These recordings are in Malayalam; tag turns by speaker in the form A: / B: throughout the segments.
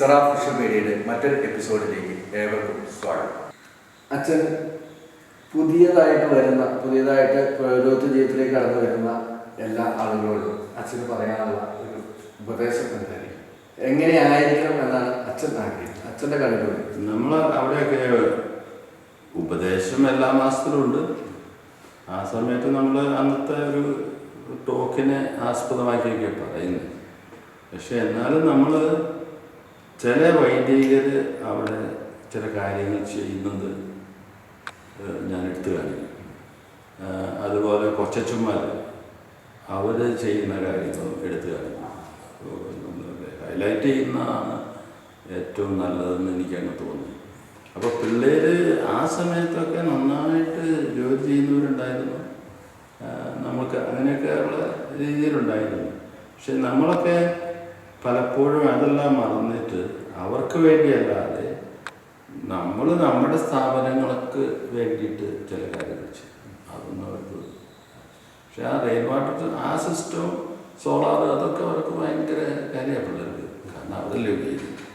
A: സെറാഫ് ഫിഷർ മീഡിയയുടെ മറ്റൊരു എപ്പിസോഡിലേക്ക് ഏവർക്കും സ്വാഗതം.
B: അച്ഛൻ പുതിയതായിട്ട് വരുന്ന പുതിയതായിട്ട് പൗരോഹിത്യ ജീവിതത്തിലേക്ക് കടന്നു വരുന്ന എല്ലാ ആളുകളോടും അച്ഛന് പറയാനുള്ള ഒരു ഉപദേശം എന്തായിരിക്കും? എങ്ങനെയായിരിക്കണം എന്നാണ് അച്ഛൻ ആഗ്രഹിക്കുന്നത്? അച്ഛന്റെ കഴിവ്
C: നമ്മൾ അവിടെയൊക്കെ ഉപദേശം എല്ലാ മാസത്തിലും ഉണ്ട് ആ സമയത്ത് നമ്മൾ അന്നത്തെ ഒരു ടോക്കിനെ ആസ്പദമാക്കിയൊക്കെ പറയുന്നത്. പക്ഷെ എന്നാലും നമ്മൾ ചില വൈദികർ അവിടെ ചില കാര്യങ്ങൾ ചെയ്യുന്നത് ഞാൻ എടുത്തു കാണിക്കും. അതുപോലെ കൊച്ചച്ചുമാർ അവർ ചെയ്യുന്ന കാര്യങ്ങളും എടുത്തു കാണിക്കും. ഹൈലൈറ്റ് ചെയ്യുന്നതാണ് ഏറ്റവും നല്ലതെന്ന് എനിക്കങ്ങ് തോന്നി. അപ്പോൾ പിള്ളേർ ആ സമയത്തൊക്കെ നന്നായിട്ട് ജോലി ചെയ്യുന്നവരുണ്ടായിരുന്നു. നമുക്ക് അങ്ങനെയൊക്കെ ഉള്ള രീതിയിലുണ്ടായിരുന്നു. പക്ഷെ നമ്മളൊക്കെ പലപ്പോഴും അതെല്ലാം മറന്നിട്ട് അവർക്ക് വേണ്ടിയല്ലാതെ നമ്മൾ നമ്മുടെ സ്ഥാപനങ്ങൾക്ക് വേണ്ടിയിട്ട് ചില കാര്യങ്ങൾ ചെയ്യും. അതൊന്നും അവർക്ക് പക്ഷെ ആ റെയിൻ വാട്ടർ ആ സിസ്റ്റവും സോളാർ അതൊക്കെ അവർക്ക് ഭയങ്കര കാര്യമാണ് പിള്ളേർക്ക്. കാരണം അവരല്ലേ ഉപയോഗിക്കുന്നത്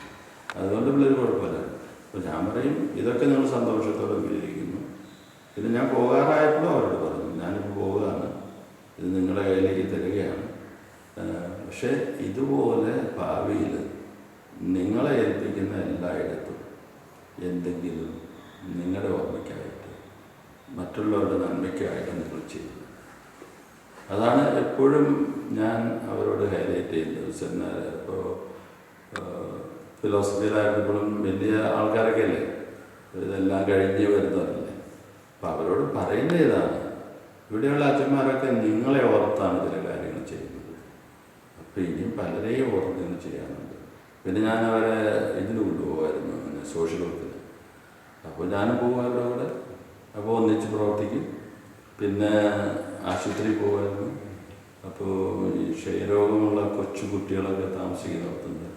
C: അതുകൊണ്ട് പിള്ളേർ കുഴപ്പമില്ല. അപ്പോൾ ഞാൻ പറയും ഇതൊക്കെ നിങ്ങൾ സന്തോഷത്തോടെ ഉപയോഗിക്കുന്നു. പിന്നെ ഞാൻ പോകാറായപ്പോഴും അവരോട് പറഞ്ഞു ഞാനിപ്പോൾ പോവുകയാണ് ഇത് നിങ്ങളുടെ കയ്യിലേക്ക് തരികയാണ്. പക്ഷേ ഇതുപോലെ ഭാവിയിൽ നിങ്ങളെ ഏൽപ്പിക്കുന്ന എല്ലായിടത്തും എന്തെങ്കിലും നിങ്ങളുടെ ഓർമ്മയ്ക്കായിട്ട് മറ്റുള്ളവരുടെ നന്മയ്ക്കായിട്ട് നിങ്ങൾ ചെയ്യുന്നത് അതാണ് എപ്പോഴും ഞാൻ അവരോട് ഹൈലൈറ്റ് ചെയ്യുന്നത്. സെമിനാർ ഇപ്പോൾ ഫിലോസഫിയിലായിരുന്നപ്പോഴും വലിയ ആൾക്കാരൊക്കെ അല്ലേ ഇതെല്ലാം കഴിഞ്ഞ് വരുന്നവരല്ലേ? അപ്പം അവരോട് പറയുന്നത് ഇതാണ്. ഇവിടെയുള്ള അച്ഛന്മാരൊക്കെ നിങ്ങളെ ഓർത്താണ് ചില കാര്യങ്ങൾ ചെയ്യുന്നത്. അപ്പോൾ ഇനിയും പലരെയും ഇങ്ങനെ ചെയ്യാനുണ്ട്. പിന്നെ ഞാൻ അവരെ ഇതിന് കൊണ്ടുപോകുമായിരുന്നു പിന്നെ സോഷ്യൽ വർക്കിൽ അപ്പോൾ ഞാനും പോകും അവിടെ. അപ്പോൾ ഒന്നിച്ച് പ്രവർത്തിക്കും. പിന്നെ ആശുപത്രി പോകുമായിരുന്നു. അപ്പോൾ ഈ ക്ഷയരോഗമുള്ള കൊച്ചു കുട്ടികളൊക്കെ താമസിക്കുന്നിടത്തുണ്ട്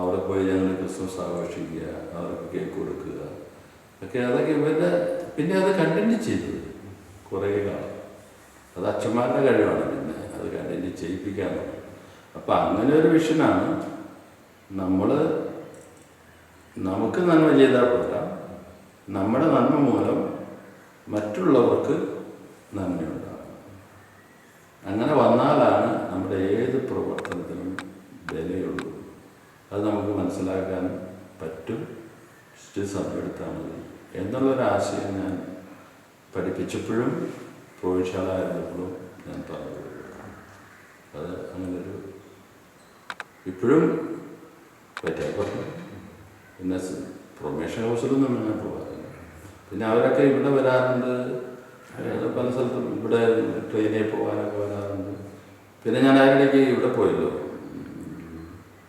C: അവിടെ പോയി ഞങ്ങൾ ക്രിസ്മസ് ആഘോഷിക്കുക അവർക്ക് കേക്ക് കൊടുക്കുക. ഒക്കെ അതൊക്കെ ഇവരുടെ പിന്നെ അത് കണ്ടിന്യൂ ചെയ്തത് കുറേ കാലം. അത് അച്ഛന്മാരുടെ കഴിവാണ് പിന്നെ അത് കണ്ടിന്യൂ ചെയ്യിപ്പിക്കാനുള്ളത് അപ്പം അങ്ങനെ ഒരു വിഷനാണ്. നമ്മൾ നമുക്ക് നന്മ ചെയ്താൽ പോരാ. നമ്മുടെ നന്മ മൂലം മറ്റുള്ളവർക്ക് നന്മയുണ്ടാകും. അങ്ങനെ വന്നാലാണ് നമ്മുടെ ഏത് പ്രവർത്തനത്തിനും വിലയുള്ളൂ. അത് നമുക്ക് മനസ്സിലാക്കാൻ പറ്റും. ഇച്ചിരി സമയമെടുത്താൽ മതി. എന്നുള്ളൊരാശയം ഞാൻ പഠിപ്പിച്ചപ്പോഴും പ്രൊവിൻഷ്യൽ ആയിരുന്നപ്പോഴും ഞാൻ പറഞ്ഞു അത് അങ്ങനൊരു ഇപ്പോഴും പറ്റാത്ത പിന്നെ പ്രൊമേഷൻ ഹൗസിലൊന്നും അങ്ങനെ പോകാറില്ല പിന്നെ അവരൊക്കെ ഇവിടെ വരാറുണ്ട്. പല സ്ഥലത്തും ഇവിടെ ട്രെയിനിൽ പോകാനൊക്കെ വരാറുണ്ട്. പിന്നെ ഞാൻ അതിനിടയ്ക്ക് ഇവിടെ പോയല്ലോ?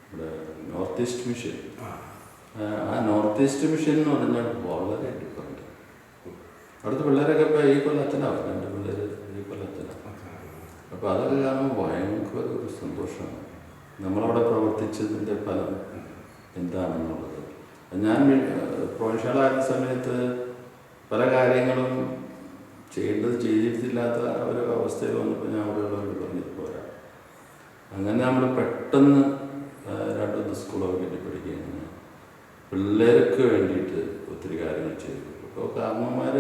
C: ഇവിടെ നോർത്ത് ഈസ്റ്റ് മിഷൻ ആ. നോർത്ത് ഈസ്റ്റ് മിഷൻ എന്ന് പറഞ്ഞാൽ വളരെ ഡിഫറന്റ് അവിടുത്തെ പിള്ളേരൊക്കെ ഇപ്പോൾ ഈ കൊല്ലത്തിനാവും രണ്ട് പിള്ളേർ ഈ കൊല്ലത്തിനാണ് അപ്പോൾ അതൊക്കെ കാണുമ്പോൾ ഭയങ്കര ഒരു സന്തോഷമാണ്. നമ്മളവിടെ പ്രവർത്തിച്ചതിന്റെ ഫലം എന്താണെന്നുള്ളത്. ഞാൻ പ്രൊഫഷണലായിരുന്ന സമയത്ത് പല കാര്യങ്ങളും ചെയ്യേണ്ടത് ചെയ്തിട്ടില്ലാത്ത ഒരു അവസ്ഥയിൽ വന്നപ്പോൾ ഞാൻ അവിടെയുള്ളവരോട് പറഞ്ഞു പോരാ. അങ്ങനെ നമ്മൾ പെട്ടെന്ന് രണ്ട് സ്കൂളൊക്കെ പഠിക്കുകയാണ് പിള്ളേർക്ക് വേണ്ടിയിട്ട് ഒത്തിരി കാര്യങ്ങൾ ചെയ്തു. അപ്പോൾ കാർമ്മമാർ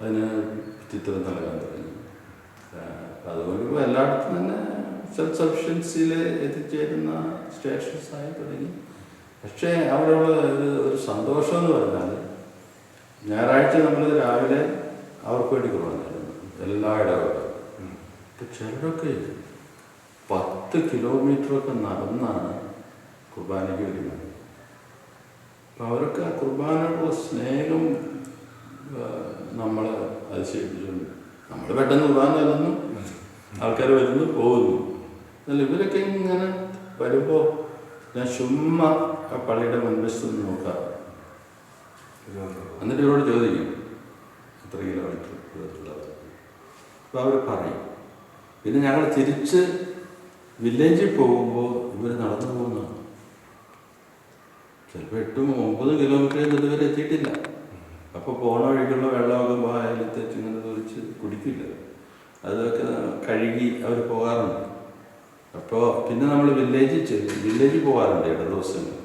C: അതിന് ചിത്രം നൽകാൻ തുടങ്ങി. അതുകൊണ്ട് എല്ലായിടത്തും തന്നെ സെൽഫ് സഫിഷ്യൻസിയിൽ എത്തിച്ചേരുന്ന സ്റ്റേഷൻസ് ആയി തുടങ്ങി. പക്ഷേ അവിടെയുള്ള ഒരു ഒരു സന്തോഷം എന്ന് പറഞ്ഞാൽ ഞായറാഴ്ച നമ്മൾ രാവിലെ അവർക്ക് വേണ്ടി കുറവായിരുന്നു എല്ലാ ഇടവകളും ചിലരൊക്കെ പത്ത് കിലോമീറ്ററൊക്കെ നടന്നാണ് കുർബാനയ്ക്ക് വരുന്നത്. അപ്പം അവരൊക്കെ ആ കുർബാനയുടെ സ്നേഹം നമ്മൾ അതിശയിപ്പിച്ചുകൊണ്ട് നമ്മൾ പെട്ടെന്ന് കുർബാന നൽകുന്നു ആൾക്കാർ വരുന്നു പോകുന്നു. എന്നാൽ ഇവരൊക്കെ ഇങ്ങനെ വരുമ്പോൾ ഞാൻ ചുമ്മ ആ പള്ളിയുടെ മുൻവശത്ത് നിന്ന് നോക്കാം. എന്നിട്ട് ഇവരോട് ചോദിക്കും എത്ര കിലോമീറ്റർ അപ്പോൾ അവർ പറയും. പിന്നെ ഞങ്ങൾ തിരിച്ച് വില്ലേജിൽ പോകുമ്പോൾ ഇവർ നടന്നു പോകുന്നതാണ്. ചിലപ്പോൾ എട്ടും ഒമ്പത് കിലോമീറ്റർ ഇതുവരെ എത്തിയിട്ടില്ല. അപ്പോൾ പോണ വഴിക്കുള്ള വെള്ളമൊക്കെ പോയാലും ഇങ്ങനെ തുറിച്ച് കുടിക്കില്ല. അതൊക്കെ കഴുകി അവർ പോകാറുണ്ട്. അപ്പോൾ പിന്നെ നമ്മൾ വില്ലേജിൽ ചെല്ലും. വില്ലേജിൽ പോകാറുണ്ട് ഇട ദിവസങ്ങൾ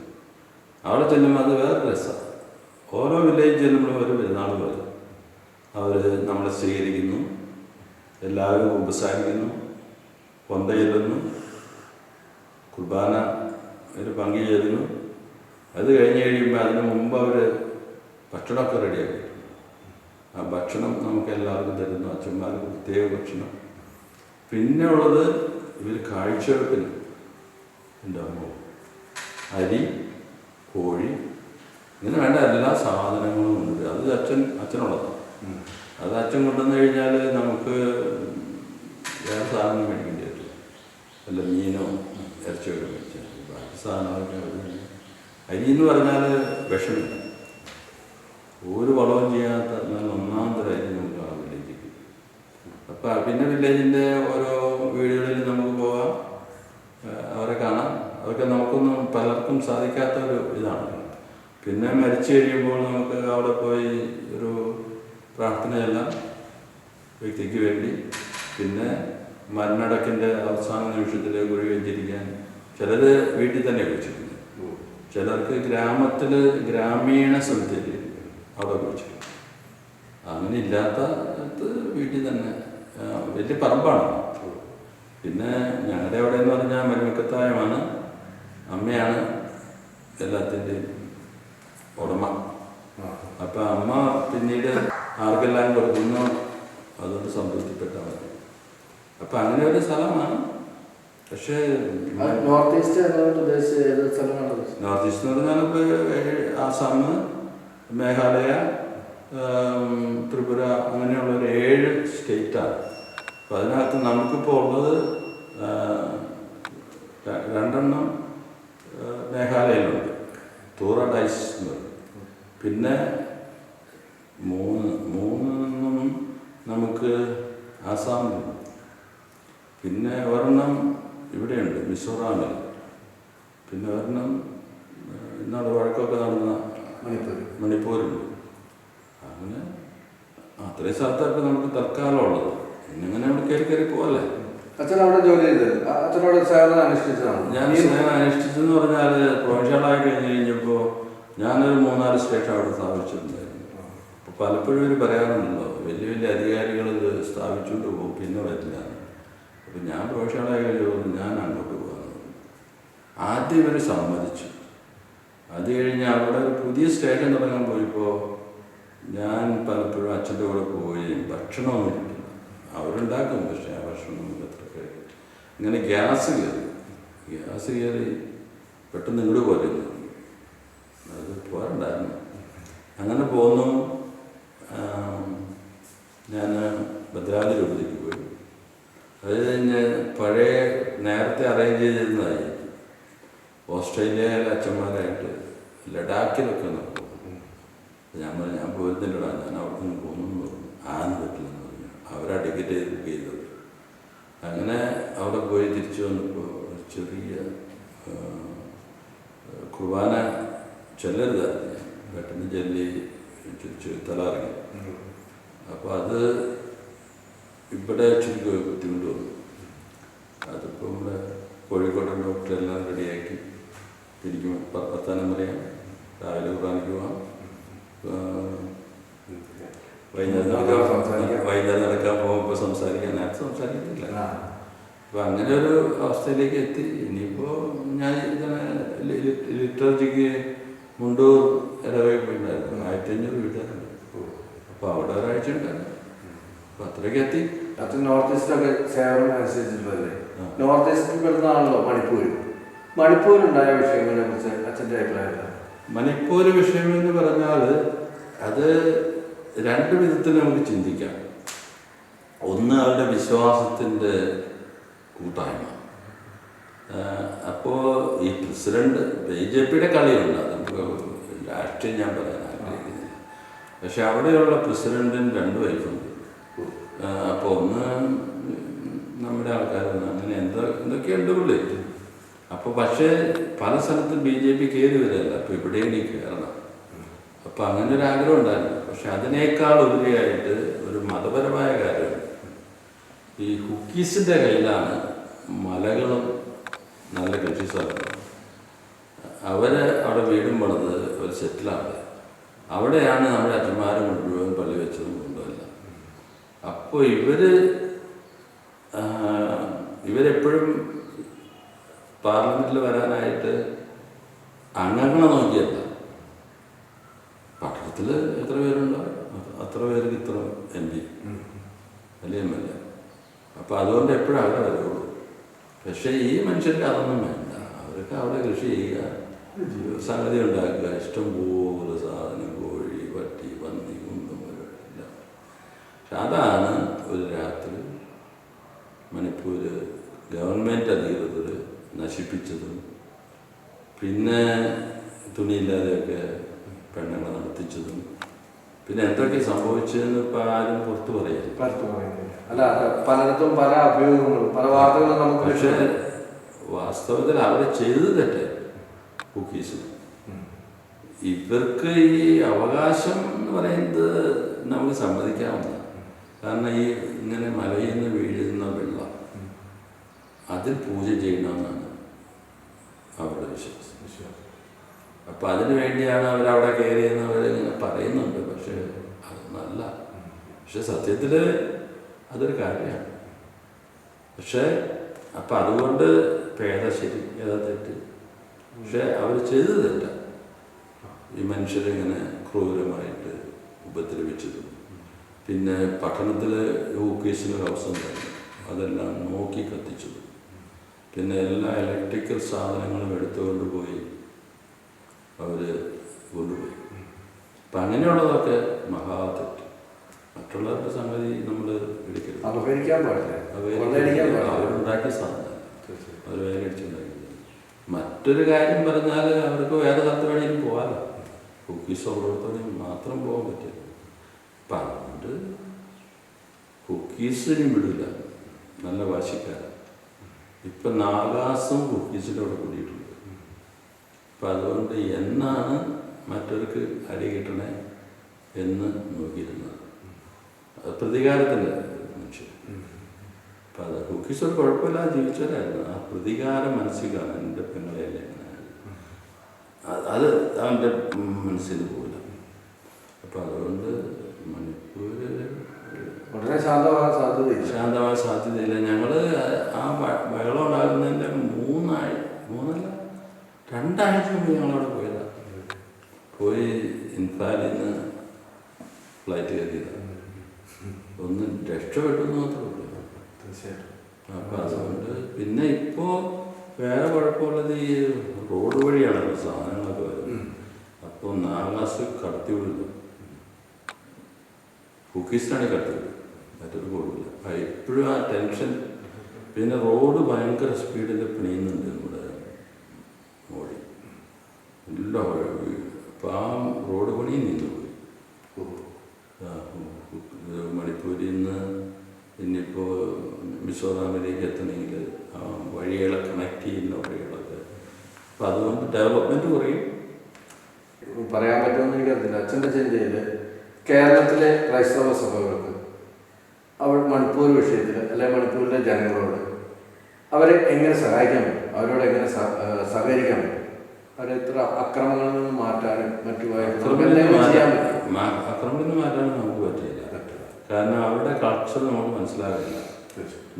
C: അവിടെ ചെല്ലുമ്പോൾ അത് വേറെ രസമാണ് ഓരോ വില്ലേജിൽ ചെല്ലുമ്പോഴും ഒരു പെരുന്നാൾ വരും അവർ നമ്മളെ സ്വീകരിക്കുന്നു. എല്ലാവരും ഉപസാരിക്കുന്നു കൊന്ത ചെല്ലുന്നു. കുർബാന ഒരു പങ്കു ചേരുന്നു അത് കഴിഞ്ഞ് കഴിയുമ്പോൾ അതിന് മുമ്പ് അവർ ഭക്ഷണമൊക്കെ റെഡിയാക്കി. ആ ഭക്ഷണം നമുക്ക് എല്ലാവർക്കും തരുന്നു. അച്ഛന്മാർക്ക് പ്രത്യേക ഭക്ഷണം. പിന്നെ ഉള്ളത് ഇവർ കാഴ്ചവെപ്പിന് ഉണ്ടാകുമ്പോൾ അരി കോഴി ഇങ്ങനെ വേണ്ട എല്ലാ സാധനങ്ങളും ഉണ്ട്. അത് അച്ഛൻ അച്ഛനുള്ളതാണ് അത് അച്ഛൻ കൊണ്ടുവന്നു കഴിഞ്ഞാൽ നമുക്ക് വേറെ സാധനം മേടിക്കേണ്ടി വരും. വല്ല മീനോ ഇറച്ചിയോ മേടിച്ചാൽ ബാക്കി സാധനങ്ങളൊക്കെ അവിടെ. അരി എന്ന് പറഞ്ഞാൽ വിഷമില്ല. ഒരു വളവും ചെയ്യാത്ത നല്ല ഒന്നാം തരം അരി നമുക്ക് ആ വില്ലേജിൽ അപ്പം പിന്നെ വില്ലേജിന്റെ ഓരോ വീടുകളിൽ നമുക്ക് പോകാം ആ, അവരെ കാണാം അതൊക്കെ നമുക്കൊന്നും പലർക്കും സാധിക്കാത്ത ഒരു ഇതാണ്. പിന്നെ മരിച്ചു കഴിയുമ്പോൾ നമുക്ക് അവിടെ പോയി ഒരു പ്രാർത്ഥനയെല്ലാം വ്യക്തിക്ക് വേണ്ടി പിന്നെ മരണടക്കിന്റെ അവസാന നിമിഷത്തിൽ കുഴി വെച്ചിരിക്കാൻ ചിലർ വീട്ടിൽ തന്നെ വെച്ചിട്ടുണ്ട് ചിലർക്ക് ഗ്രാമത്തിൽ ഗ്രാമീണ സമിതി അവിടെ വെച്ചിട്ടുണ്ട് അങ്ങനെ ഇല്ലാത്ത വീട്ടിൽ തന്നെ വലിയ പറമ്പാണ്. പിന്നെ ഞങ്ങളുടെ അവിടെ എന്ന് പറഞ്ഞാൽ മരുമക്കത്തായമാണ്. അമ്മയാണ് എല്ലാത്തിന്റെയും ഉടമ. അപ്പം അമ്മ പിന്നീട് ആർക്കെല്ലാം കൊടുക്കുന്നു അതുകൊണ്ട് സംതൃപ്തിപ്പെട്ടാൽ മതി. അപ്പം അങ്ങനെ ഒരു സ്ഥലമാണ്. പക്ഷേ
B: നോർത്ത് ഈസ്റ്റ്?
C: നോർത്ത് ഈസ്റ്റ് എന്ന് പറഞ്ഞാൽ ഇപ്പോൾ ആസാം മേഘാലയ ത്രിപുര അങ്ങനെയുള്ള ഒരു ഏഴ് സ്റ്റേറ്റാണ്. അപ്പം അതിനകത്ത് നമുക്കിപ്പോൾ ഉള്ളത് രണ്ടെണ്ണം മേഘാലയയിലുണ്ട്. തൂറ ഡൈസ് എന്ന് പറയും. പിന്നെ മൂന്ന് മൂന്നും നമുക്ക് ആസാമിലുണ്ട്. പിന്നെ ഒരെണ്ണം ഇവിടെയുണ്ട് മിസോറാമിൽ. പിന്നെ ഒരെണ്ണം ഇന്നാളെ വഴക്കമൊക്കെ നടന്ന
B: മണിപ്പൂർ
C: മണിപ്പൂരുണ്ട് അങ്ങനെ അത്രയും സ്ഥലത്തൊക്കെ നമുക്ക് തൽക്കാലം ഉള്ളത്. പിന്നെ ഇങ്ങനെ അവിടെ കയറി കയറി പോകല്ലേ
B: അച്ഛൻ അവിടെ ജോലി ചെയ്തത് അച്ഛനോട് സേവനം അനുഷ്ഠിച്ചതാണ്.
C: ഞാൻ സേവനം അനുഷ്ഠിച്ചെന്ന് പറഞ്ഞാൽ പ്രൊവിൻഷ്യലായി കഴിഞ്ഞ് കഴിഞ്ഞപ്പോൾ ഞാനൊരു മൂന്നാൽ സ്റ്റേഷൻ അവിടെ സ്ഥാപിച്ചിട്ടുണ്ടായിരുന്നു. അപ്പോൾ പലപ്പോഴും ഇവർ പറയാറുണ്ടല്ലോ വലിയ വലിയ അധികാരികൾ ഇത് സ്ഥാപിച്ചുകൊണ്ട് പോകും പിന്നെ വരില്ല. അപ്പോൾ ഞാൻ പ്രൊവിൻഷ്യലായി കഴിഞ്ഞപ്പോൾ ഞാൻ അങ്ങോട്ട് പോകാമെന്ന്. ആദ്യം ഇവർ സമ്മതിച്ചു. അത് കഴിഞ്ഞ് അവിടെ ഒരു പുതിയ സ്റ്റേഷൻ തുടങ്ങാൻ പോയപ്പോൾ ഞാൻ പലപ്പോഴും അച്ഛന്റെ കൂടെ പോയി ഭക്ഷണമൊന്നും കിട്ടില്ല അവരുണ്ടാക്കും പക്ഷേ ആ ഭക്ഷണം ഇങ്ങനെ ഗ്യാസ് കയറി. ഗ്യാസ് കയറി. പെട്ടെന്ന് ഇങ്ങോട്ട് പോരുന്നു. അത് പോരണ്ടായിരുന്നു. അങ്ങനെ പോന്നു. ഞാൻ ഭദ്രാവതി പോയി. അത് കഴിഞ്ഞ് പഴയ നേരത്തെ അറേഞ്ച് ചെയ്തിരുന്നതായി ഓസ്ട്രേലിയയിലെ അച്ഛന്മാരായിട്ട് ലഡാക്കിലൊക്കെ നടക്കും ഞാൻ പറഞ്ഞു ഞാൻ പോയിരുന്നില്ലടാ ഞാൻ അവിടെ നിന്ന് പോകുന്നു പറഞ്ഞു. ആന്ന് പറ്റില്ലെന്ന് പറഞ്ഞു. അവരാ ടിക്കറ്റ് ചെയ്ത് ചെയ്തത്. അങ്ങനെ അവിടെ പോയി തിരിച്ചു വന്നപ്പോൾ ചെറിയ കുർബാന ചൊല്ലരുതായിരുന്നു ഞാൻ പെട്ടെന്ന് ചൊല്ലി തലാറങ്ങി അപ്പോൾ അത് ഇവിടെ ചുരുക്കം ബുദ്ധിമുട്ട് വന്നു അതിപ്പോൾ ഇവിടെ കോഴിക്കോട് ഡോക്ടർ എല്ലാം റെഡിയാക്കി. തിരിക്കും. പത്താനം പറയാം രാവിലെ കുറാനിക്ക് പോവാം. വൈകുന്നേരം നടക്കാൻ
B: സംസാരിക്കാം.
C: വൈകുന്നേരം നടക്കാൻ പോകുമ്പോൾ സംസാരിക്കാൻ നേരത്തെ സംസാരിക്കുന്നില്ല. അപ്പോൾ അങ്ങനെ ഒരു അവസ്ഥയിലേക്ക് എത്തി. ഇനിയിപ്പോൾ ഞാൻ ഇങ്ങനെ മുണ്ടൂർ ഇടവഴി പോയിട്ടുണ്ടായിരുന്നു ആയിരത്തി അഞ്ഞൂറ് വീട്ടുകാരുണ്ട്. അപ്പോൾ അവിടെ ഒരാഴ്ച ഉണ്ടായിരുന്നു. അപ്പോൾ അത്രയ്ക്ക് എത്തി.
B: അച്ഛൻ നോർത്ത് ഈസ്റ്റൊക്കെ സേവനം അനുസരിച്ചിട്ടുള്ളതല്ലേ. നോർത്ത് ഈസ്റ്റിൽ പെടുന്നതാണല്ലോ മണിപ്പൂർ മണിപ്പൂരുണ്ടായ വിഷയങ്ങളെ കുറിച്ച് അച്ഛന്റെ അഭിപ്രായം?
C: മണിപ്പൂർ വിഷയം എന്ന് പറഞ്ഞാൽ അത് രണ്ട് വിധത്തിൽ നമുക്ക് ചിന്തിക്കാം. ഒന്ന് അവരുടെ വിശ്വാസത്തിന്റെ കൂട്ടായ്മ. അപ്പോൾ ഈ പ്രസിഡന്റ് ബി ജെ പിയുടെ കളിയുണ്ട്. നമുക്ക് രാഷ്ട്രീയം ഞാൻ പറയാൻ ആഗ്രഹിക്കുന്നില്ല. പക്ഷെ അവിടെയുള്ള പ്രസിഡന്റിന് രണ്ട് വൈഫുണ്ട് അപ്പോൾ ഒന്ന് നമ്മുടെ ആൾക്കാരൊന്നും അങ്ങനെ എന്തോ എന്തൊക്കെയുണ്ട് പുള്ളി. അപ്പോൾ പക്ഷേ പല സ്ഥലത്തും ബി ജെ പി കയറി വരില്ല അപ്പോൾ ഇവിടെയും നീ കയറണം അപ്പോൾ അങ്ങനെ ഒരു ആഗ്രഹം ഉണ്ടായിരുന്നു. പക്ഷെ അതിനേക്കാൾ ഉപരിയായിട്ട് ഒരു മതപരമായ കാര്യം. ഈ ഹുക്കീസിന്റെ കയ്യിലാണ് മലകളും നല്ല കൃഷി സ്ഥലങ്ങളും. അവർ അവിടെ വീടും പണിത് ഒരു സെറ്റിലാണ്. അവിടെയാണ് നമ്മുടെ അച്ഛന്മാരും മുഴുവൻ പള്ളി വെച്ചതും കൊണ്ടുവരുന്നത്. അപ്പോൾ ഇവർ ആ, ഇവരെപ്പോഴും പാർലമെന്റിൽ വരാനായിട്ട് അംഗങ്ങളെ നോക്കിയല്ല പട്ടണത്തിൽ എത്ര പേരുണ്ടോ അത് അത്ര പേർക്ക് ഇത്ര എം പി വലിയ എം എൽ എ. അപ്പോൾ അതുകൊണ്ട് എപ്പോഴും അവിടെ വരുള്ളൂ പക്ഷേ ഈ മനുഷ്യർക്ക് അതൊന്നും വേണ്ട. അവർക്ക് അവിടെ കൃഷി ചെയ്യുക. സംഗതി ഉണ്ടാക്കുക. ഇഷ്ടംപോലെ സാധനം കോഴി പട്ടി പന്നി കുന്തം എല്ലാം. പക്ഷെ അതാണ് ഒരു രാത്രി മണിപ്പൂർ ഗവൺമെന്റ് അധികൃതർ നശിപ്പിച്ചതും പിന്നെ തുണിയില്ലാതെയൊക്കെ പെണ്ണുങ്ങളെ നടത്തിച്ചതും പിന്നെ എന്തൊക്കെ സംഭവിച്ചതെന്ന് ഇപ്പൊ ആരും പുറത്തു പറയില്ല
B: പുറത്ത് പറയുന്നില്ല അല്ല പലയിടത്തും പല അഭ്യൂഹങ്ങളും പല വാർത്തകളും നമുക്ക്
C: പക്ഷേ വാസ്തവത്തിൽ അവർ ചെയ്ത് തെറ്റ് കുക്കീസ് ഇവർക്ക് ഈ അവകാശം എന്ന് പറയുന്നത് നമുക്ക് സമ്മതിക്കാവുന്ന കാരണം ഈ ഇങ്ങനെ മലയിൽ നിന്ന് വീഴുന്ന വെള്ളം അതിൽ പൂജ ചെയ്യണമെന്നാണ് അവരുടെ വിശ്വാസം. വിശ്വാസം. അപ്പം അതിനു വേണ്ടിയാണ് അവരവിടെ കയറിയെന്ന് അവരിങ്ങനെ പറയുന്നുണ്ട്. പക്ഷേ അതൊന്നല്ല. പക്ഷെ സത്യത്തിൽ അതൊരു കാര്യമാണ്. പക്ഷേ അപ്പം അതുകൊണ്ട് പേത ശരി ഏതാ തെറ്റ്? പക്ഷെ അവർ ചെയ്തത് തെറ്റ. ഈ മനുഷ്യരിങ്ങനെ ക്രൂരമായിട്ട് ഉപദ്രവിച്ചതും. പിന്നെ പട്ടണത്തിൽ ഹൂക്കേസിന് ഹൗസ് ഉണ്ടായിരുന്നു അതെല്ലാം നോക്കി കത്തിച്ചതും. പിന്നെ എല്ലാ ഇലക്ട്രിക്കൽ സാധനങ്ങളും എടുത്തുകൊണ്ട് പോയി അവർ കൊണ്ടുപോയി. അപ്പം അങ്ങനെയുള്ളതൊക്കെ മഹാതെറ്റ്. മറ്റുള്ളവരുടെ സംഗതി നമ്മൾ എടുക്കരുത്.
B: അപഹരിക്കാൻ പാടില്ല.
C: അവരുണ്ടാക്കിയ സാധനം. അവർ വേലടിച്ചുണ്ടാക്കി മറ്റൊരു കാര്യം പറഞ്ഞാൽ അവർക്ക് വേറെ സ്ഥലത്ത് വേണമെങ്കിലും പോകാമല്ലോ കുക്കീസ് ഉള്ളിടത്തോളം മാത്രം പോകാൻ പറ്റില്ല. അപ്പം അതുകൊണ്ട് കുക്കീസിനും വിടില്ല. നല്ല വാശിക്കാരൻ. ഇപ്പം നാഗാസും കുക്കീസിന്റെ അവിടെ കൂടിയിട്ടുണ്ട്. അപ്പം അതുകൊണ്ട് എന്നാണ് മറ്റവർക്ക് അടി കിട്ടണേ എന്ന് നോക്കിയിരുന്നത്. അത് പ്രതികാരത്തിന്റെ മനുഷ്യൻ. അപ്പം അത് ഒരു കുഴപ്പമില്ലാതെ ജീവിച്ചവരായിരുന്നു. ആ പ്രതികാരം മനസ്സിലാണ് കാണാൻ എന്റെ പെങ്ങളെയല്ലേ അത് അത് അവന്റെ മനസ്സിൽ പോകില്ല അപ്പം അതുകൊണ്ട് മണിപ്പൂർ
B: വളരെ ശാന്തമായ സാധ്യത
C: ശാന്തമായ സാധ്യതയില്ല. ഞങ്ങൾ രണ്ടാഴ്ച മുമ്പ് ഞങ്ങളവിടെ പോയതാണ് പോയി ഇൻഫാലിൽ നിന്ന് ഫ്ലൈറ്റ് കയറിയതാണ് ഒന്ന് രക്ഷപ്പെട്ടു എന്ന് മാത്രമേ ഉള്ളൂ.
B: തീർച്ചയായിട്ടും.
C: അപ്പം അതുകൊണ്ട് പിന്നെ ഇപ്പോൾ വേറെ കുഴപ്പമുള്ളത് ഈ റോഡ് വഴിയാണ് സാധനങ്ങളൊക്കെ വരുന്നത്. അപ്പോൾ വിടുന്നു കുക്കീസിനാണ് കടത്തി വിടും മറ്റൊരു അപ്പം എപ്പോഴും ആ ടെൻഷൻ. പിന്നെ റോഡ് ഭയങ്കര സ്പീഡിൽ പണിയുന്നുണ്ട് നമ്മുടെ മോഡി എല്ലാ അപ്പം ആ റോഡ് പണിയും നിന്നുപോയി ആ, ഇത് മണിപ്പൂരിൽ നിന്ന് ഇനിയിപ്പോൾ മിസോറാമിലേക്ക് എത്തണമെങ്കിൽ വഴികളെ കണക്ട് ചെയ്യുന്ന വഴികളൊക്കെ. അപ്പം അതുകൊണ്ട് ഡെവലപ്മെന്റ് കുറയും.
B: പറയാൻ പറ്റുമെന്ന് എനിക്കറിയില്ല. അച്ഛന്റെ ചിന്തയിൽ കേരളത്തിലെ ക്രൈസ്തവ സഭകൾക്ക് അവർ മണിപ്പൂർ വിഷയത്തിൽ അല്ലെങ്കിൽ മണിപ്പൂരിലെ ജനങ്ങളോട് അവരെ എങ്ങനെ സഹായിക്കാൻ പറ്റും? അവരോട് എങ്ങനെ സഹകരിക്കാൻ പറ്റും? അവരെ ഇത്ര അക്രമങ്ങളിൽ നിന്ന് മാറ്റാനും മറ്റു അക്രമങ്ങളിൽ
C: നിന്ന് മാറ്റാനും നമുക്ക് പറ്റില്ല. കാരണം അവരുടെ കൾച്ചർ നമുക്ക് മനസ്സിലാകില്ല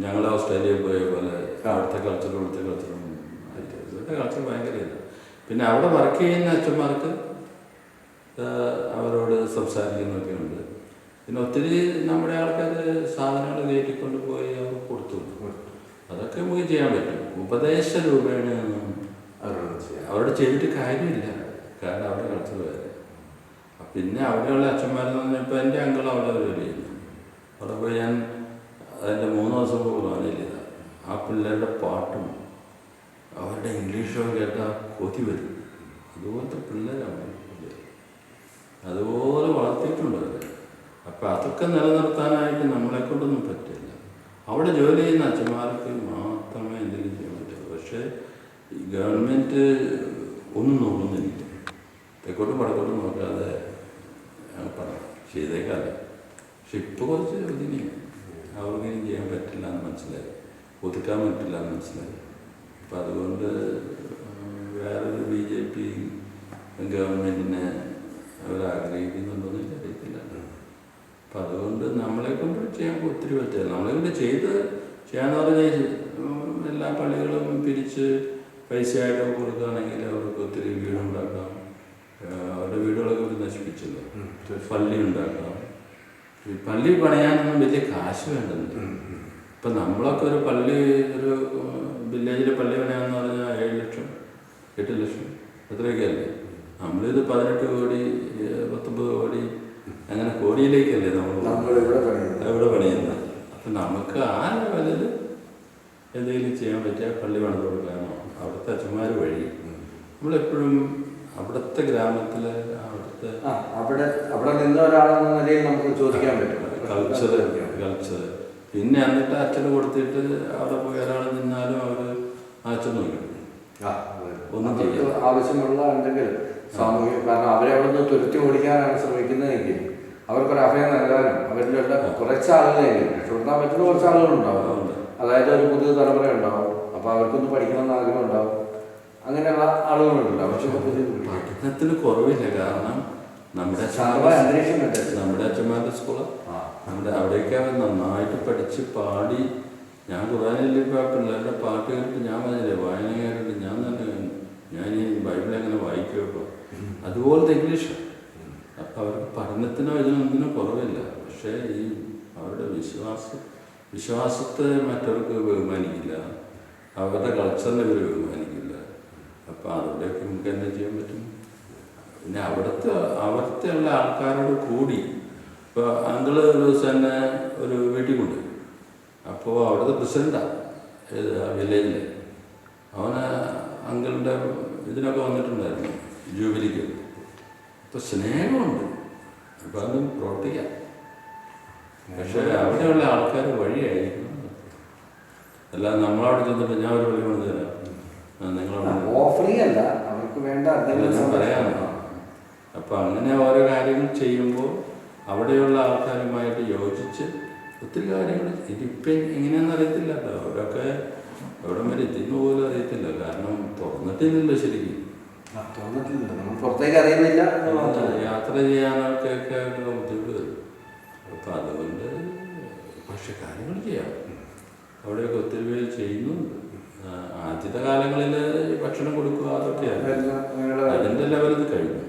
C: ഞങ്ങൾ ഓസ്ട്രേലിയയിൽ പോയ പോലെ അവിടുത്തെ കൾച്ചർ ഇവിടുത്തെ കൾച്ചറും ഇവിടുത്തെ കൾച്ചർ ഭയങ്കര ഇതാണ് പിന്നെ അവിടെ വർക്ക് ചെയ്യുന്ന അച്ഛന്മാർക്ക് അവരോട് സംസാരിക്കുന്നൊക്കെ ഉണ്ട്. പിന്നെ ഒത്തിരി നമ്മുടെ ആൾക്കാർ സാധനങ്ങൾ കയറ്റിക്കൊണ്ട് പോയി അവർ കൊടുത്തു. അതൊക്കെ നമുക്ക് ചെയ്യാൻ പറ്റും. ഉപദേശ രൂപേണ
B: അവരോട് ചെയ്യാം
C: അവരോട് ചെയ്തിട്ട് കാര്യമില്ല. കാരണം അവിടെ കളിച്ചു വരെ പിന്നെ അവിടെയുള്ള അച്ഛന്മാരെന്ന് പറഞ്ഞപ്പോൾ എന്റെ അങ്കിൾ അവിടെ ജോലി ചെയ്യുന്നു. അവിടെ പോയി ഞാൻ അതിന്റെ മൂന്ന് ദിവസം കുർബാനയില്ല ആ പിള്ളേരുടെ പാട്ടും അവരുടെ ഇംഗ്ലീഷും കേട്ടാൽ കൊതി വരും. അതുപോലത്തെ പിള്ളേരാണ് അതുപോലെ വളർത്തിയിട്ടുണ്ട് അവർ അപ്പം അതൊക്കെ നിലനിർത്താനായിട്ട് നമ്മളെ കൊണ്ടൊന്നും പറ്റില്ല. അവിടെ ജോലി ചെയ്യുന്ന അച്ഛന്മാർക്ക് മാത്രമേ എന്തെങ്കിലും ചെയ്യാൻ പറ്റുള്ളൂ പക്ഷേ ഗവൺമെന്റ് ഒന്നും നോക്കുന്നില്ല. തെക്കോട്ടും വടക്കോട്ടും നോക്കാതെ പറയാം ചെയ്തേക്കാല്ലേ പക്ഷെ ഇപ്പോൾ കുറച്ച് ഒതുങ്ങി അവർക്കിനി ചെയ്യാൻ പറ്റില്ല എന്ന് മനസ്സിലായി. ഒതുക്കാൻ പറ്റില്ല എന്ന് മനസ്സിലായി. അപ്പം അതുകൊണ്ട് വേറൊരു ബി ജെ പി ഗവൺമെന്റിനെ അവർ അറിയത്തില്ല അപ്പം അതുകൊണ്ട് നമ്മളെ കൊണ്ട് ചെയ്യാൻ ഒത്തിരി പറ്റില്ല. നമ്മളെ കൊണ്ട് ചെയ്ത് ചെയ്യാന്ന് പറഞ്ഞാൽ എല്ലാ പള്ളികളും പിരിച്ച് പൈസയായിട്ട് കൊടുക്കുകയാണെങ്കിൽ അവർക്ക് ഒത്തിരി വീടുണ്ടാക്കാം. അവരുടെ വീടുകളൊക്കെ ഒരു നശിപ്പിച്ചല്ലോ. പള്ളി ഉണ്ടാക്കാം. ഈ പള്ളി പണിയാനൊന്നും വലിയ കാശ് വേണ്ടുന്നു ഇപ്പം നമ്മളൊക്കെ ഒരു പള്ളി ഒരു വില്ലേജിലെ പള്ളി പണിയാന്ന് പറഞ്ഞാൽ ഏഴ് ലക്ഷം എട്ട് ലക്ഷം അത്രയൊക്കെ അല്ലേ? നമ്മളിത് പതിനെട്ട് കോടി പത്തൊമ്പത് കോടി അങ്ങനെ കോടിയിലേക്കല്ലേ നമ്മൾ
B: ഇവിടെ പണിയുന്നത്.
C: അപ്പം നമുക്ക് ആ ലെവലിൽ എന്തെങ്കിലും ചെയ്യാൻ പറ്റിയ പള്ളി പണിത് കൊടുക്കാനോ അവിടുത്തെ അച്ഛന്മാർ വഴി. നമ്മളെപ്പോഴും അവിടുത്തെ ഗ്രാമത്തിലെ
B: ആ അവിടെ അവിടെ നിന്ന ഒരാളെന്ന നിലയിൽ നമുക്ക് ചോദിക്കാൻ പറ്റും.
C: കൾച്ചർ കൾച്ചർ പിന്നെ എന്നിട്ട് അച്ഛന് കൊടുത്തിട്ട് അവിടെ പോയി ഒരാൾ നിന്നാലും അവർ അച്ഛൻ നോക്കി. ഒന്നും ചെയ്യാം.
B: ആവശ്യമുള്ള ഉണ്ടെങ്കിൽ സാമൂഹിക കാരണം അവരെ അവിടെ നിന്ന് തുരുത്തി ഓടിക്കാനാണ് ശ്രമിക്കുന്നതെങ്കിൽ അവർക്കൊരു അഭയം നൽകാനും അവരിൽ കുറച്ച് ആളുകളെങ്കിലും രക്ഷപ്പെടുത്താൻ പറ്റുന്ന കുറച്ച് ആളുകളുണ്ടാവും. അതായത് ഒരു പുതിയ തലമുറ ഉണ്ടാവും അപ്പോൾ അവർക്കൊന്ന് പഠിക്കണമെന്ന് ആഗ്രഹം ഉണ്ടാവും അങ്ങനെയുള്ള ആളുകളുണ്ട്. പക്ഷെ
C: പഠനത്തിന് കുറവില്ല. കാരണം നമ്മുടെ
B: അന്തരീക്ഷം?
C: നമ്മുടെ അച്ഛന്മാരുടെ സ്കൂൾ.
B: ആ.
C: നമ്മുടെ അവിടെയൊക്കെ അവർ നന്നായിട്ട് പഠിച്ച് പാടി. ഞാൻ ഖുറാനിൽ ഇപ്പോൾ പിള്ളേരുടെ പാട്ട് കേട്ടിട്ട് ഞാൻ പറഞ്ഞില്ലേ വായന കേട്ടിട്ട് ഞാൻ തന്നെ ഞാൻ ഈ ബൈബിൾ അങ്ങനെ വായിക്കുമോ അതുപോലത്തെ ഇംഗ്ലീഷ്. അപ്പം അവർക്ക് പഠനത്തിനോ ഇതിനൊന്നിനും കുറവില്ല. പക്ഷേ ഈ അവരുടെ വിശ്വാസം വിശ്വാസത്തെ മറ്റവർക്ക് ബഹുമാനിക്കില്ല. അവരുടെ കൾച്ചറിനെ ഇവർ ബഹുമാനിക്കില്ല. അപ്പം അതിലൊക്കെ നമുക്ക് എന്താ ചെയ്യാൻ പറ്റും? പിന്നെ അവിടുത്തെ അവിടുത്തെ ഉള്ള ആൾക്കാരോട് കൂടി ഇപ്പോൾ അങ്കിൾ ഒരു ദിവസം തന്നെ ഒരു വീട്ടിൽ കൊണ്ട് അപ്പോൾ അവിടുത്തെ പ്രസിഡന്റാണ് ഏത് ആ വില്ലേജിലെ അവന് അങ്കിളിന്റെ ഇതിനൊക്കെ വന്നിട്ടുണ്ടായിരുന്നു ജൂബിലിക്ക്. അപ്പോൾ സ്നേഹമുണ്ട്. അപ്പോൾ അതും പ്രവർത്തിക്കാം. പക്ഷേ അവിടെയുള്ള ആൾക്കാർ വഴിയായിരിക്കും. അല്ല നമ്മളവിടെ ചെന്നിട്ട് ഞാൻ ഒരു വഴി കൊണ്ട്
B: അല്ല അവർക്ക് വേണ്ട
C: പറയാമോ അങ്ങനെ ഓരോ കാര്യങ്ങൾ ചെയ്യുമ്പോൾ അവിടെയുള്ള ആൾക്കാരുമായിട്ട് യോജിച്ച് ഒത്തിരി കാര്യങ്ങൾ ഇതിപ്പം എങ്ങനെയാണെന്ന് അറിയത്തില്ലല്ലോ. അവരൊക്കെ എവിടെ വരെ എത്തിയെന്ന് പോലും അറിയത്തില്ല. കാരണം തുറന്നിട്ടില്ലല്ലോ ശരിക്കും.
B: നമ്മൾ പുറത്തേക്ക് അറിയുന്നില്ല
C: യാത്ര ചെയ്യാനൊക്കെ ബുദ്ധിമുട്ട് വരും അപ്പം അതുകൊണ്ട് പക്ഷെ കാര്യങ്ങൾ ചെയ്യാം. അവിടെയൊക്കെ ഒത്തിരി പേര് ചെയ്യുന്നുണ്ട്. ആദ്യത്തെ കാലങ്ങളിൽ ഭക്ഷണം കൊടുക്കുക അതൊക്കെയാണ്. അതിന്റെ ലെവലിൽ കഴിഞ്ഞു.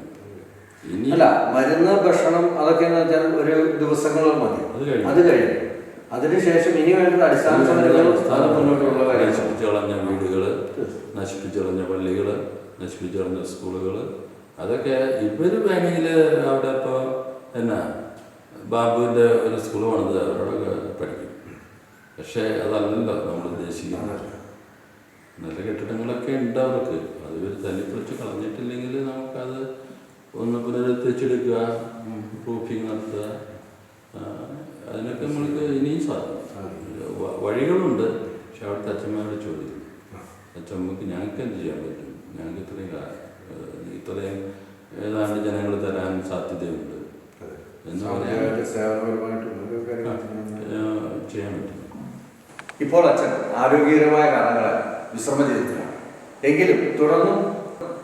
C: ഇനി
B: അല്ല മരുന്ന് ഭക്ഷണം അതൊക്കെ എന്ന് വെച്ചാൽ ഒരു ദിവസങ്ങൾ മതി.
C: അത് കഴിഞ്ഞു.
B: അത് കഴിഞ്ഞു. അതിനുശേഷം ഇനി വേണ്ടത് അടിസ്ഥാന മുന്നോട്ടുള്ള
C: നശിപ്പിച്ചു കളഞ്ഞ വീടുകൾ നശിപ്പിച്ചു കളഞ്ഞ പള്ളികൾ നശിപ്പിച്ചു കളഞ്ഞ സ്കൂളുകൾ അതൊക്കെ ഇവർ വേണമെങ്കിൽ അവിടെ ഇപ്പോൾ എന്നാ ബാബുവിന്റെ ഒരു സ്കൂൾ പണിത് അവരോടൊക്കെ പഠിക്കും. പക്ഷേ അതല്ലല്ലോ നമ്മൾ ഉദ്ദേശിക്കുന്നത്. നല്ല കെട്ടിടങ്ങളൊക്കെ ഉണ്ട് അവർക്ക്. അത് ഇവർ തല്ലിപ്പൊളിച്ച് കളഞ്ഞിട്ടില്ലെങ്കിൽ നമുക്കത് ഒന്ന് പുനരുദ്ധരിച്ചെടുക്കുക പ്രൂഫിങ് നടത്തുക. അതിനൊക്കെ നമ്മൾക്ക് ഇനിയും സാധിക്കും. വഴികളുണ്ട്. പക്ഷെ അവിടുത്തെ അച്ഛന്മാരോട് ചോദിക്കും. അച്ഛമ്മക്ക് ഞങ്ങൾക്ക് എന്ത് ചെയ്യാൻ പറ്റും? ഞങ്ങൾക്ക് ഇത്രയും ഇത്രയും ഏതാണ്ട് ജനങ്ങൾ തരാൻ സാധ്യതയുണ്ട്. എന്ന് പറയാൻ ചെയ്യാൻ പറ്റും.
B: ഇപ്പോൾ അച്ഛൻ ആരോഗ്യകരമായ കാരണങ്ങളാൽ വിശ്രമ എങ്കിലും തുടർന്നും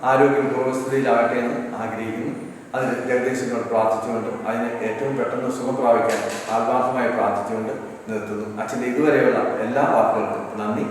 B: ആരോഗ്യം പൂർവസ്ഥിതിയിലാകട്ടെ എന്ന് ആഗ്രഹിക്കുന്നു. അതിന് ജഗദീശനോട് പ്രാർത്ഥിച്ചുകൊണ്ടും അതിന് ഏറ്റവും പെട്ടെന്ന് സുഖം പ്രാപിക്കാൻ ആത്മാർത്ഥമായി പ്രാർത്ഥിച്ചുകൊണ്ട് നിർത്തുന്നു. അച്ഛന്റെ ഇതുവരെയുള്ള എല്ലാ വാക്കുകൾക്കും നന്ദി.